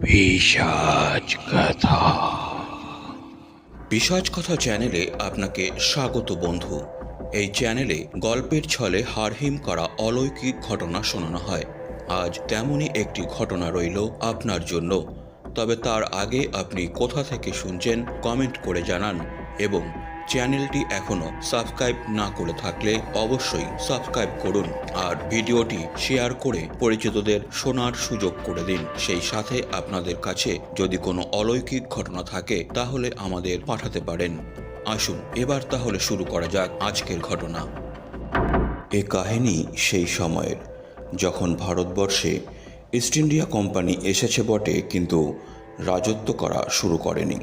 পিশাচ কথা। পিসাজ কথা চ্যানেলে আপনাকে স্বাগত বন্ধু। এই চ্যানেলে গল্পের ছলে হারহিম করা অলৌকিক ঘটনা শোনানো হয়। আজ তেমনই একটি ঘটনা রইল আপনার জন্য। তবে তার আগে আপনি কোথা থেকে শুনছেন কমেন্ট করে জানান এবং চ্যানেলটি এখনও সাবস্ক্রাইব না করে থাকলে অবশ্যই সাবস্ক্রাইব করুন আর ভিডিওটি শেয়ার করে পরিচিতদের শোনার সুযোগ করে দিন। সেই সাথে আপনাদের কাছে যদি কোনো অলৌকিক ঘটনা থাকে, তাহলে আমাদের পাঠাতে পারেন। আসুন, এবার তাহলে শুরু করা যাক আজকের ঘটনা। এ কাহিনী সেই সময়ের, যখন ভারতবর্ষে ইস্ট ইন্ডিয়া কোম্পানি এসেছে বটে, কিন্তু রাজত্ব করা শুরু করেনি।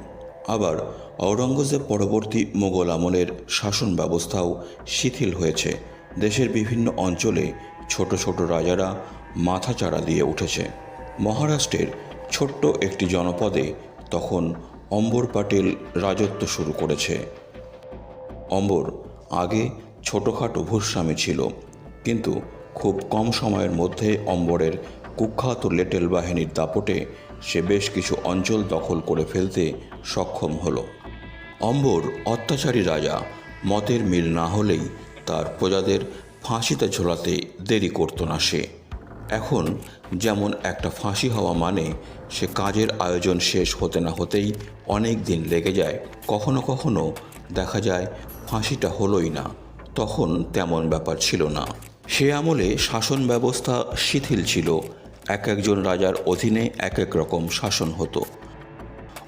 আবার ঔরঙ্গজেব পরবর্তী মোগল আমলের শাসন ব্যবস্থাও শিথিল হয়েছে। দেশের বিভিন্ন অঞ্চলে ছোট ছোট রাজারা মাথাচাড়া দিয়ে উঠেছে। মহারাষ্ট্রের ছোট্ট একটি জনপদে তখন অম্বর পাটিল রাজত্ব শুরু করেছে। অম্বর আগে ছোটোখাটো ভূস্বামী ছিল, কিন্তু খুব কম সময়ের মধ্যে অম্বরের কুখ্যাত লেটেল বাহিনীর দাপটে সে বেশ কিছু অঞ্চল দখল করে ফেলতে সক্ষম হল। অম্বর অত্যাচারী রাজা মতের মিল না হলেই তার প্রজাদের ফাঁসিতে ঝোলাতে দেরি করতো না সে। এখন যেমন একটা ফাঁসি হওয়া মানে সে কাজের আয়োজন শেষ হতে না হতেই অনেক দিন লেগে যায়, কখনো কখনো দেখা যায় ফাঁসিটা হলোই না, তখন তেমন ব্যাপার ছিল না। সে আমলে শাসন ব্যবস্থা শিথিল ছিল, এক একজন রাজার অধীনে এক এক রকম শাসন হতো।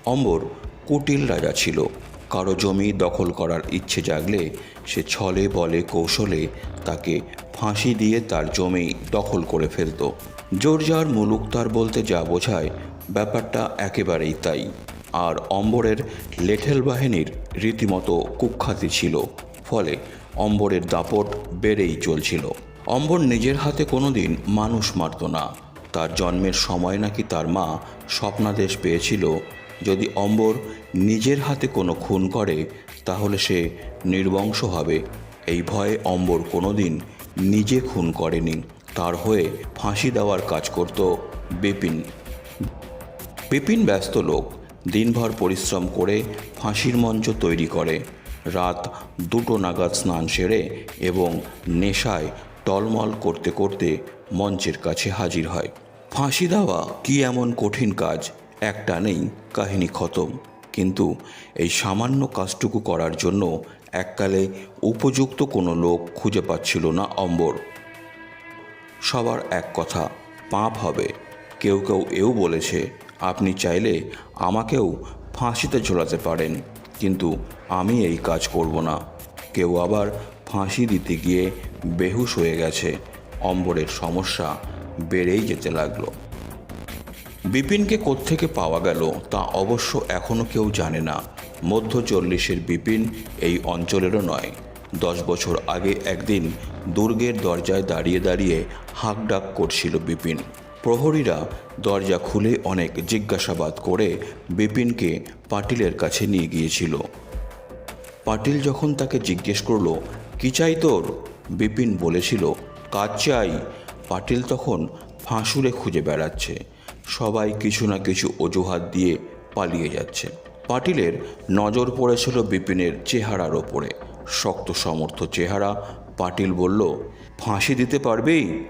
অম্বর কুটিল রাজা ছিল। কারও জমি দখল করার ইচ্ছে জাগলে সে ছলে, বলে, কৌশলে তাকে ফাঁসি দিয়ে তার জমি দখল করে ফেলত। জোরজার মুলুকতার বলতে যা বোঝায়, ব্যাপারটা একেবারেই তাই। আর অম্বরের লেঠেল বাহিনীর রীতিমতো কুখ্যাতি ছিল, ফলে অম্বরের দাপট বেড়েই চলছিল। অম্বর নিজের হাতে কোনোদিন মানুষ মারত না। তার জন্মের সময় নাকি তার মা স্বপ্নাদেশ পেয়েছিল যদি অম্বর নিজের হাতে কোনো খুন করে, তাহলে সে নির্বংশ হবে। এই ভয়ে অম্বর কোনোদিন নিজে খুন করেনি। তার হয়ে ফাঁসি দেওয়ার কাজ করত বিপিন। বিপিন ব্যস্ত লোক, দিনভর পরিশ্রম করে ফাঁসির মঞ্চ তৈরি করে। রাত দুটো নাগাদ স্নান সেরে এবং নেশায় টলমল করতে করতে মঞ্চের কাছে হাজির হয়। ফাঁসি দেওয়া কি এমন কঠিন কাজ? একটা নেই, কাহিনী খতম। কিন্তু এই সামান্য কাজটুকু করার জন্য এককালে উপযুক্ত কোনো লোক খুঁজে পাচ্ছিল না অম্বর। সবার এক কথা, পাপ হবে। কেউ কেউ এও বলেছে, আপনি চাইলে আমাকেও ফাঁসিতে ঝোলাতে পারেন, কিন্তু আমি এই কাজ করব না। কেউ আবার ফাঁসি দিতে গিয়ে বেহুশ হয়ে গেছে। অম্বরের সমস্যা বেড়েই যেতে লাগল। বিপিনকে কোত্থেকে পাওয়া গেল তা অবশ্য এখনও কেউ জানে না। মধ্য চল্লিশের বিপিন এই অঞ্চলেরও নয়। দশ বছর আগে একদিন দুর্গের দরজায় দাঁড়িয়ে দাঁড়িয়ে হাঁকডাক করছিল বিপিন। প্রহরীরা দরজা খুলে অনেক জিজ্ঞাসাবাদ করে বিপিনকে পাটিলের কাছে নিয়ে গিয়েছিল। পাটিল যখন তাকে জিজ্ঞেস করল, কি চাই তোর? বিপিন বলেছিল, কাজ চাই। পাটিল তখন ফাঁসুরে খুঁজে বেড়াচ্ছে। সবাই কিছু না কিছু অজুহাত দিয়ে পালিয়ে যাচ্ছে। পাটিলের নজর পড়েছিল বিপিনের চেহারার ওপরে। শক্ত সমর্থ চেহারা, পাটিল বলল, ফাঁসি দিতে পারবেই?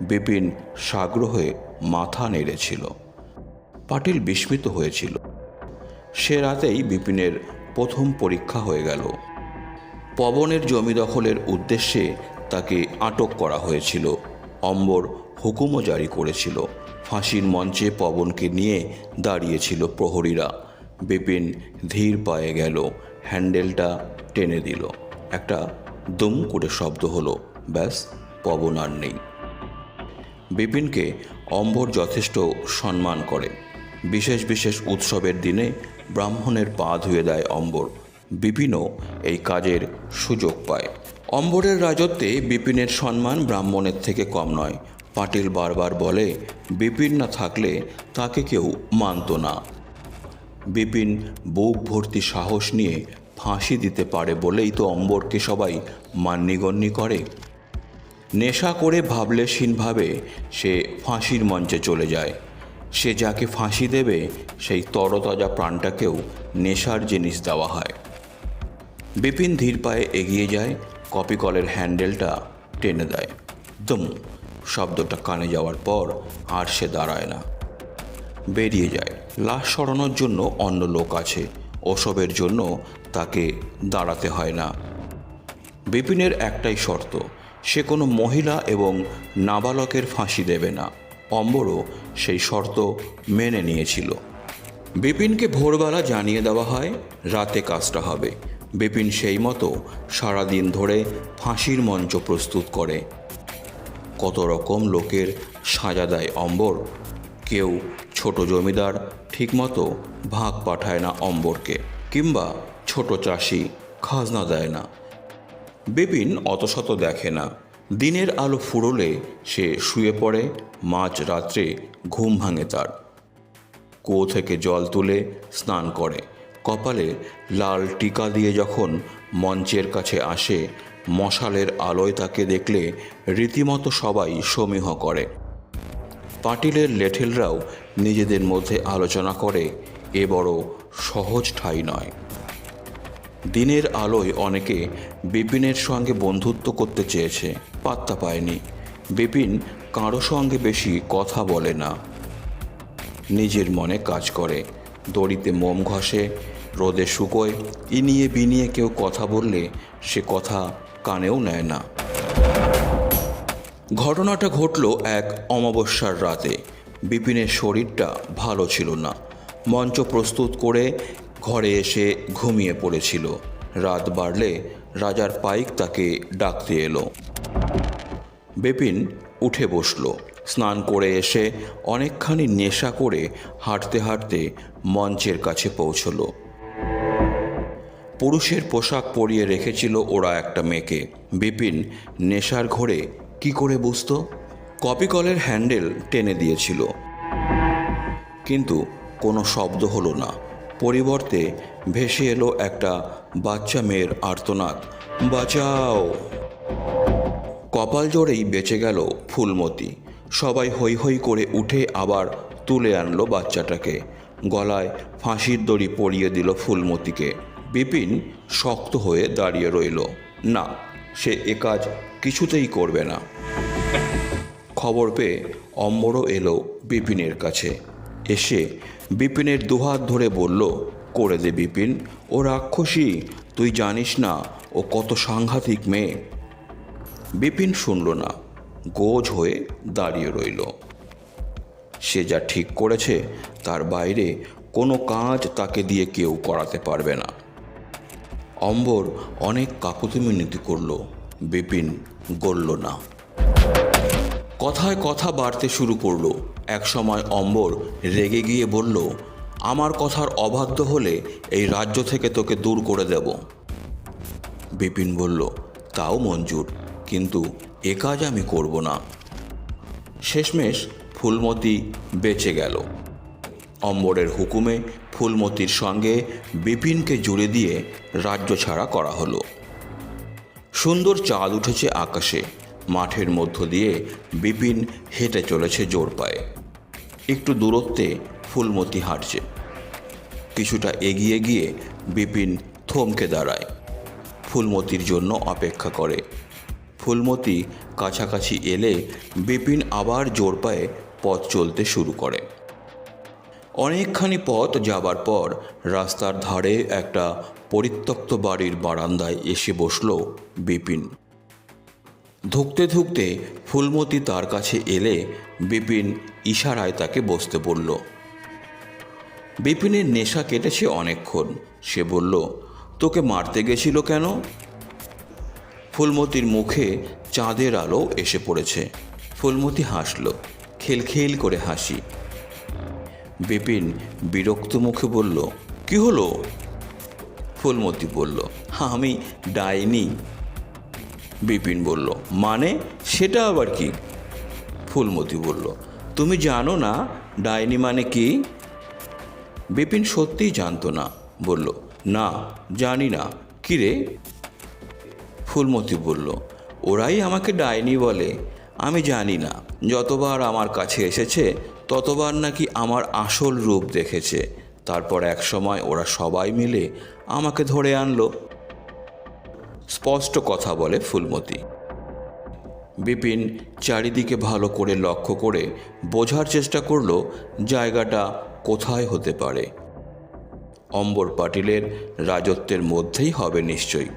বিপিন সাগ্রহে মাথা নেড়েছিল। পাটিল বিস্মিত হয়েছিল। সে রাতেই বিপিনের প্রথম পরীক্ষা হয়ে গেল। পবনের জমি দখলের উদ্দেশ্যে তাকে আটক করা হয়েছিল। অম্বর হুকুমও জারি করেছিল। ফাঁসির মঞ্চে পবনকে নিয়ে দাঁড়িয়েছিল প্রহরীরা। বিপিন ধীর পায়ে গেল, হ্যান্ডেলটা টেনে দিল। একটা দুম করে শব্দ হলো, ব্যাস, পবন আর নেই। বিপিনকে অম্বর যথেষ্ট সম্মান করে। বিশেষ বিশেষ উৎসবের দিনে ব্রাহ্মণের পা ধুয়ে দেয় অম্বর। বিপিনও এই কাজের সুযোগ পায়। অম্বরের রাজত্বে বিপিনের সম্মান ব্রাহ্মণের থেকে কম নয় পাটিল বারবার বলে, বিপিন না থাকলে তাকে কেউ মানত না। বিপিন বুক ভর্তি সাহস নিয়ে ফাঁসি দিতে পারে বলেই তো অম্বরকে সবাই মান্যিগণ্যি করে। নেশা করে ভাবলেশীনভাবে সে ফাঁসির মঞ্চে চলে যায়। সে যাকে ফাঁসি দেবে, সেই তরতাজা প্রাণটাকেও নেশার জিনিস দেওয়া হয়। বিপিন ধীর পায়ে এগিয়ে যায় কপি কলের হ্যান্ডেলটা টেনে দেয়। দুম শব্দটা কানে যাওয়ার পর আর সে দাঁড়ায় না। বেরিয়ে যায়। লাশ সরানোর জন্য অন্য লোক আছে। ওসবের জন্য তাকে দাঁড়াতে হয় না। বিপিনের একটাই শর্ত, সে কোনো মহিলা এবং নাবালকের ফাঁসি দেবে না। অম্বরও সেই শর্ত মেনে নিয়েছিল। বিপিনকে ভোরবেলা জানিয়ে দেওয়া হয়, রাতে কাজটা হবে। বিপিন সেই মতো সারাদিন ধরে ফাঁসির মঞ্চ প্রস্তুত করে। কত রকম লোকের সাজা দেয় অম্বর? কেউ ছোট জমিদার ঠিকমতো ভাগ পাঠায় না অম্বরকে, কিংবা ছোট চাষি খাজনা দেয় না। বিপিন অত শত দেখে না। দিনের আলো ফুরলে সে শুয়ে পড়ে, মাঝ রাত্রে ঘুম ভাঙে তার। কুয়ো থেকে জল তুলে স্নান করে। কপালে লাল টিকা দিয়ে যখন মঞ্চের কাছে আসে মশালের আলোয় তাকে দেখলে রীতিমতো সবাই সমীহ করে। পাটিলের লেঠেলরাও নিজেদের মধ্যে আলোচনা করে, এ বড় সহজ ঠাই নয়। দিনের আলোয় অনেকে বিপিনের সঙ্গে বন্ধুত্ব করতে চেয়েছে, পাত্তা পায়নি। বিপিন কারও সঙ্গে বেশি কথা বলে না। নিজের মনে কাজ করে, দড়িতে মোম ঘষে রোদে শুকোয়, ইনিয়ে বিনিয়ে কেউ কথা বললে সে কথা কানেও নেয় না। ঘটনাটা ঘটল এক অমাবস্যার রাতে। বিপিনের শরীরটা ভালো ছিল না। মঞ্চ প্রস্তুত করে ঘরে এসে ঘুমিয়ে পড়েছিল। রাত বাড়লে রাজার পাইক তাকে ডাকতে এলো। বিপিন উঠে বসল। স্নান করে এসে অনেকখানি নেশা করে হাঁটতে হাঁটতে মঞ্চের কাছে পৌঁছলো। পুরুষের পোশাক পরিয়ে রেখেছিল ওরা একটা মেয়েকে। বিপিন নেশার ঘোরে কি করে বুঝতো? কপি কলের হ্যান্ডেল টেনে দিয়েছিল। কিন্তু কোনো শব্দ হলো না। পরিবর্তে ভেসে এলো একটা বাচ্চা মেয়ের আর্তনাদ। বাঁচাও! কপাল জোরেই বেঁচে গেল ফুলমতি। সবাই হৈ হৈ করে উঠে আবার তুলে আনলো বাচ্চাটাকে। গলায় ফাঁসির দড়ি পরিয়ে দিল ফুলমতিকে। বিপিন শক্ত হয়ে দাঁড়িয়ে রইল। না, সে এ কাজ কিছুতেই করবে না। খবর পেয়ে অম্বরও এলো বিপিনের কাছে। এসে বিপিনের দুহাত ধরে বলল, করে দে বিপিন, ও রাক্ষসী, তুই জানিস না ও কত সাংঘাতিক মেয়ে। বিপিন শুনল না, গোজ হয়ে দাঁড়িয়ে রইল। সে যা ঠিক করেছে, তার বাইরে কোনো কাজ তাকে দিয়ে কেউ করাতে পারবে না। অম্বর অনেক কাকুতি মিনতি করল, বিপিন গড়ল না। কথায় কথা বাড়তে শুরু করল। একসময় অম্বর রেগে গিয়ে বলল, আমার কথার অবাধ্য হলে এই রাজ্য থেকে তোকে দূর করে দেব। বিপিন বলল, তাও মঞ্জুর, কিন্তু এ কাজ আমি করব না। শেষমেশ ফুলমতি বেঁচে গেল। অম্বরের হুকুমে ফুলমতির সঙ্গে বিপিনকে জুড়ে দিয়ে রাজ্য ছাড়া করা হলো। সুন্দর চাঁদ উঠেছে আকাশে, মাঠের মধ্য দিয়ে বিপিন হেঁটে চলেছে জোর পায়ে। একটু দূরত্বে ফুলমতি হাঁটছে। কিছুটা এগিয়ে গিয়ে বিপিন থমকে দাঁড়ায়। ফুলমতির জন্য অপেক্ষা করে। ফুলমতি কাছাকাছি এলে বিপিন আবার জোর পায়ে পথ চলতে শুরু করে। অনেকখানি পথ যাবার পর রাস্তার ধারে একটা পরিত্যক্ত বাড়ির বারান্দায় এসে বসল বিপিন। ধুকতে ধুকতে ফুলমতি তার কাছে এলে বিপিন ইশারায় তাকে বসতে বলল। বিপিনের নেশা কেটেছে অনেকক্ষণ। সে বলল, তোকে মারতে গেছিল কেন? ফুলমতির মুখে চাঁদের আলো এসে পড়েছে। ফুলমতি হাসল, খেলখেল করে হাসি। বিপিন বিরক্ত মুখে বলল, কি হলো? ফুলমতি বলল, আমি ডাইনি। বিপিন বলল মানে সেটা আবার কি? ফুলমতি বলল, তুমি জানো না ডাইনি মানে কি? বিপিন সত্যিই জানতো না, বলল, না, জানি না। কি রে? ফুলমতি বলল, ওরাই আমাকে ডাইনি বলে। আমি জানি না। যতবার আমার কাছে এসেছে ততবার নাকি আমার আসল রূপ দেখেছে। তারপর এক সময় ওরা সবাই মিলে আমাকে ধরে আনলো। স্পষ্ট কথা বলে ফুলমতি। বিপিন চারিদিকে ভালো করে লক্ষ্য করে বোঝার চেষ্টা করল জায়গাটা কোথায় হতে পারে। অম্বর পাটিলের রাজত্বের মধ্যেই হবে নিশ্চয়ই।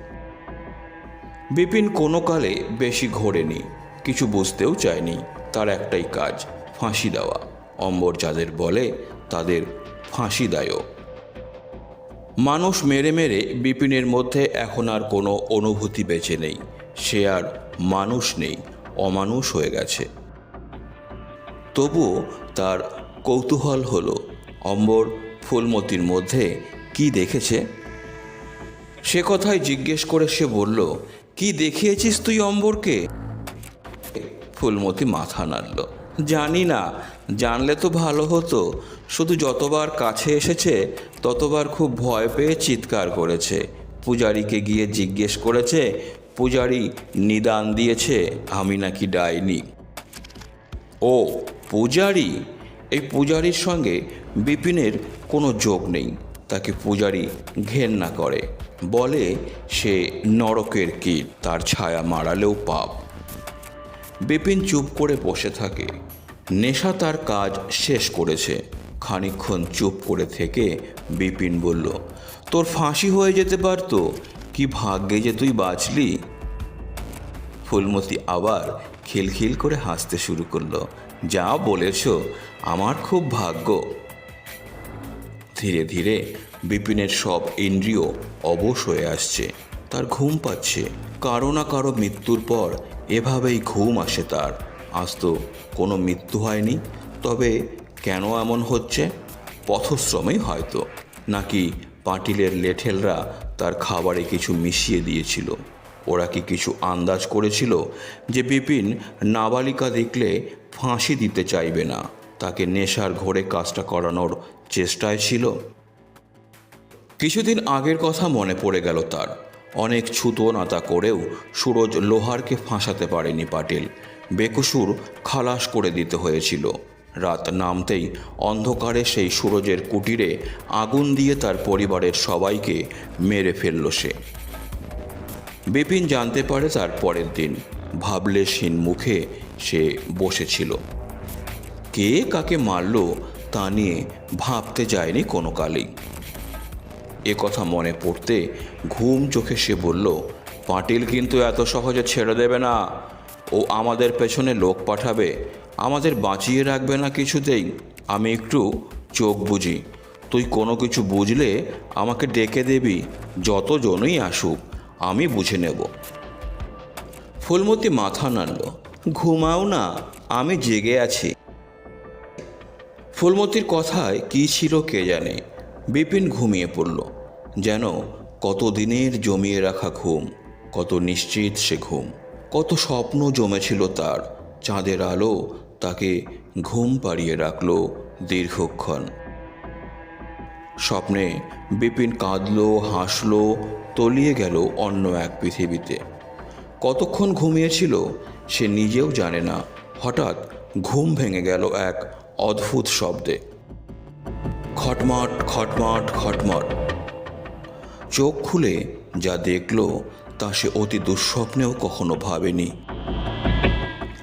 বিপিন কোনো কালে বেশি ঘোরেনি, কিছু বুঝতেও চায়নি। তার একটাই কাজ, ফাঁসি দেওয়া। অম্বর যাদের বলে, তাদের ফাঁসি মানুষ মেরে মেরে বিপিনের মধ্যে এখন আর কোনো অনুভূতি বেঁচে নেই। সে আর মানুষ নেই, অমানুষ হয়ে গেছে। তবুও তার কৌতূহল হলো, অম্বর ফুলমতির মধ্যে কি দেখেছে? সে কথাই জিজ্ঞেস করে সে বলল, কি দেখিয়েছিস তুই অম্বরকে? ফুলমতি মাথা নাড়ল। জানি না। জানলে তো ভালো হতো। শুধু যতবার কাছে এসেছে, ততবার খুব ভয় পেয়ে চিৎকার করেছে। পূজারীকে গিয়ে জিজ্ঞেস করেছে, পূজারী, নিদান দিয়েছে? আমি নাকি ডাইনি। ও, পূজারী? এই পূজারীর সঙ্গে বিপিনের কোনো যোগ নেই। তাকে পূজারী ঘেন্না করে। বলে, সে নরকের কীট, তার ছায়া মারালেও পাপ। বিপিন চুপ করে বসে থাকে। নেশা তার কাজ শেষ করেছে। খানিকক্ষণ চুপ করে থেকে বিপিন বলল, তোর ফাঁসি হয়ে যেতে পারতো। কি ভাগ্যে যে তুই বাঁচলি? ফুলমতি আবার খিলখিল করে হাসতে শুরু করল, যা বলেছ, আমার খুব ভাগ্য। ধীরে ধীরে বিপিনের সব ইন্দ্রিয় অবশ হয়ে আসছে। তার ঘুম পাচ্ছে। কারও না কারও মৃত্যুর পর এভাবেই ঘুম আসে তার। আজ তো কোনো মৃত্যু হয়নি, তবে কেন এমন হচ্ছে? পথশ্রমেই হয়তো। নাকি পাটিলের লেঠেলরা তার খাবারে কিছু মিশিয়ে দিয়েছিল? ওরা কি কিছু আন্দাজ করেছিল যে বিপিন নাবালিকা দেখলে ফাঁসি দিতে চাইবে না? তাকে নেশার ঘোরে কাজটা করানোর চেষ্টায় ছিল? কিছুদিন আগের কথা মনে পড়ে গেল তার। অনেক ছুতো নাতা করেও সুরজ লোহারকে ফাঁসাতে পারেনি পাটিল। বেকসুর খালাস করে দিতে হয়েছিল। রাত নামতেই অন্ধকারে সেই সুরজের কুটিরে আগুন দিয়ে তার পরিবারের সবাইকে মেরে ফেলল সে। বিপিন জানতে পারে তার পরের দিন। ভাবলেশহীন মুখে সে বসেছিল। কে কাকে মারল তা নিয়ে ভাবতে যায়নি কোনো কালেই। এ কথা মনে পড়তে ঘুম চোখে সে বলল, পাটিল কিন্তু এত সহজে ছেড়ে দেবে না। ও আমাদের পেছনে লোক পাঠাবে। আমাদের বাঁচিয়ে রাখবে না কিছুতেই। আমি একটু চোখ বুঝি তুই কোনো কিছু বুঝলে আমাকে ডেকে দিবি। যতজনই আসুক, আমি বুঝে নেব। ফুলমতি মাথা নাড়ল, ঘুমাও না, আমি জেগে আছি। ফুলমতির কথায় কি ছিল কে জানে? বিপিন ঘুমিয়ে পড়ল। যেন কত দিনের জমিয়ে রাখা ঘুম, কত নিশ্চিত সে ঘুম, কত স্বপ্ন জমেছিল তার, চাঁদের আলো তাকে ঘুম পাড়িয়ে রাখল দীর্ঘক্ষণ। স্বপ্নে বিপিন কাঁদলো, হাসল, তলিয়ে গেল অন্য এক পৃথিবীতে। কতক্ষণ ঘুমিয়েছিল সে নিজেও জানে না। হঠাৎ ঘুম ভেঙে গেল এক অদ্ভুত শব্দে। খটমট খটমট খটমট। চোখ খুলে যা দেখল তা সে অতি দুঃস্বপ্নেও কখনো ভাবেনি।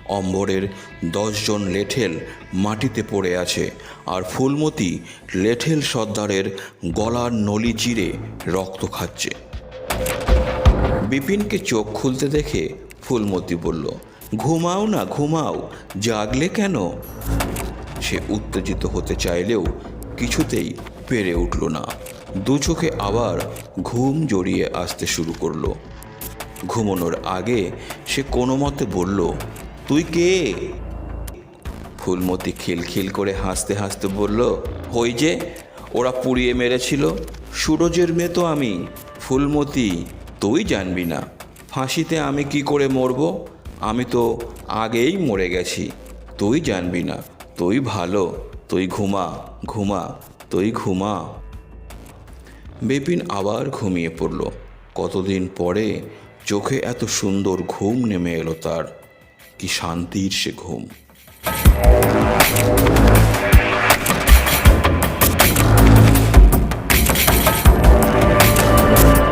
অম্বরের দশজন লেঠেল মাটিতে পড়ে আছে আর ফুলমতি লেঠেল সর্দারের গলার নলি চিরে রক্ত খাচ্ছে। বিপিনকে চোখ খুলতে দেখে ফুলমতি বলল, ঘুমাও না, ঘুমাও, জাগলে কেন? সে উত্তেজিত হতে চাইলেও কিছুতেই পেরে উঠল না। দু চোখে আবার ঘুম জড়িয়ে আসতে শুরু করল। ঘুমানোর আগে সে কোনো মতে বলল, তুই কে? ফুলমতি খিলখিল করে হাসতে হাসতে বলল হই যে, ওরা পুড়িয়ে মেরেছিল। সুরজের মেয়ে তো আমি। ফুলমতি, তুই জানবি না। ফাঁসিতে আমি কি করে মরব? আমি তো আগেই মরে গেছি। তুই জানবি না। তুই ভালো। তুই ঘুমা ঘুমা, তুই ঘুমা। বিপিন আবার ঘুমিয়ে পড়ল। কতদিন পরে চোখে এত সুন্দর ঘুম নেমে এলো তার। কি শান্তির সে ঘুম।